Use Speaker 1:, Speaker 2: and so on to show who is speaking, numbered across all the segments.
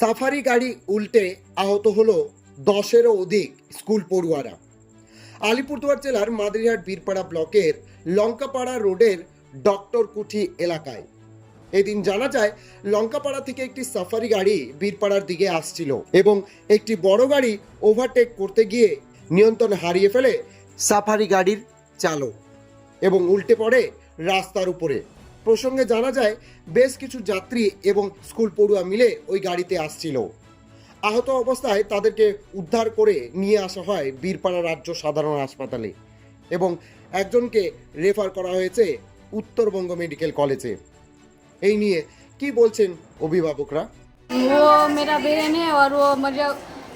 Speaker 1: Safari গাড়ি উল্টে আহত হল দশেরও অধিক স্কুল পড়ুয়ারা। আলিপুরদুয়ার জেলার মাদারিহাট বীরপাড়া ব্লকের লঙ্কাপাড়া রোডের ডক্টর কুঠি এলাকায়। এদিন জানা যায়, লঙ্কাপাড়া থেকে একটি সাফারি গাড়ি বীরপাড়ার দিকে আসছিল এবং একটি বড় গাড়ি ওভারটেক করতে গিয়ে নিয়ন্ত্রণ হারিয়ে ফেলে সাফারি গাড়ির চালক এবং উল্টে পড়ে রাস্তার উপরে। প্রসঙ্গে জানা যায় বেশ কিছু যাত্রী এবং স্কুল পড়ুয়া মিলে ওই গাড়িতে আসছিল আহত অবস্থায় তাদেরকে উদ্ধার করে নিয়ে আসা হয় বীরপাড়া রাজ্য সাধারণ হাসপাতালে এবং একজনকে রেফার করা হয়েছে উত্তরবঙ্গ মেডিকেল কলেজে এই নিয়ে কি বলছেন অভিভাবকরা
Speaker 2: वो मेरा बहन है और वो मरिया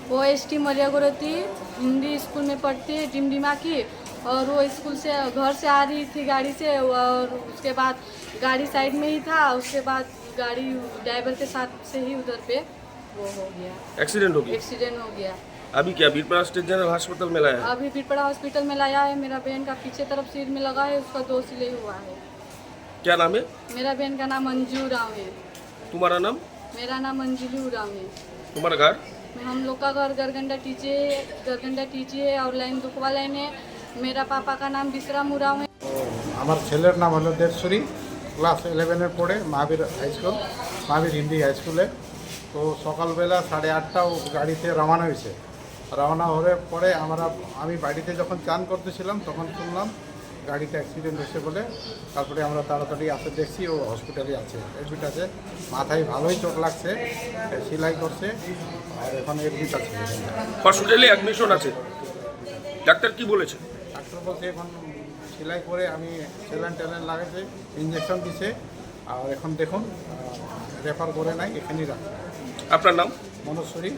Speaker 2: वो एस टी मरिया गुरती हिंदी स्कूल में पढ़ती है डिमडिमा की और वो स्कूल से घर से आ रही थी गाड़ी से और उसके बाद गाड़ी साइड में ही था उसके बाद गाड़ी ड्राइवर के साथ से ही उधर पे वो हो गया।
Speaker 3: एक्सीडेंट हो गया?
Speaker 2: एक्सीडेंट हो गया।
Speaker 3: अभी क्या बीरपड़ा स्टेट जनरल अस्पताल में लाया है?
Speaker 2: अभी पिपड़ा हॉस्पिटल में लाया है मेरा बहन का पीछे तरफ़ सिर में लगा है उसका दो सिले हुआ है।
Speaker 3: क्या नाम है?
Speaker 2: मेरा बहन का नाम अंजू राव है।
Speaker 3: तुम्हारा नाम?
Speaker 2: मेरा नाम अंजलू राव है।
Speaker 3: तुम्हारा घर?
Speaker 2: हम लोग का घर गरगंडा टीचे गरगंडा टीचे है और लाइन दुखवा लाइन है। मेरा पापा का नाम बिसरा मुराव है
Speaker 4: আমার ছেলের নাম হলো দেবসুরি ক্লাস ইলেভেনের পড়ে Mahavir high school Mahavir Hindi high স্কুলে তো সকালবেলা সাড়ে আটটা ও গাড়িতে রওনা হয়েছে রওনা হয়ে পরে আমরা আমি বাড়িতে যখন চান করতেছিলাম তখন শুনলাম গাড়িটা অ্যাক্সিডেন্ট হয়েছে বলে তারপরে আমরা তাড়াতাড়ি আসে দেখছি ও হসপিটালে আছে এডমিট আছে মাথায় ভালোই চোট লাগছে সেলাই করছে আর এখন এডমিট আছে
Speaker 3: হসপিটালে অ্যাডমিশন আছে ডাক্তার কি বলেছে
Speaker 4: ডাক্তার বলছে এখন সেলাই করে আমি সেলাইন টেলাইন লাগাইছে ইঞ্জেকশন দিছে আর এখন দেখুন রেফার করে নাই এখানেই রাখছে।
Speaker 3: আপনার নাম?
Speaker 4: মনোশ্বরী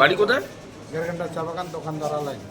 Speaker 3: বাড়ি কোথায়?
Speaker 4: দেড় ঘণ্টা চা বাগান দোকানদার লাইন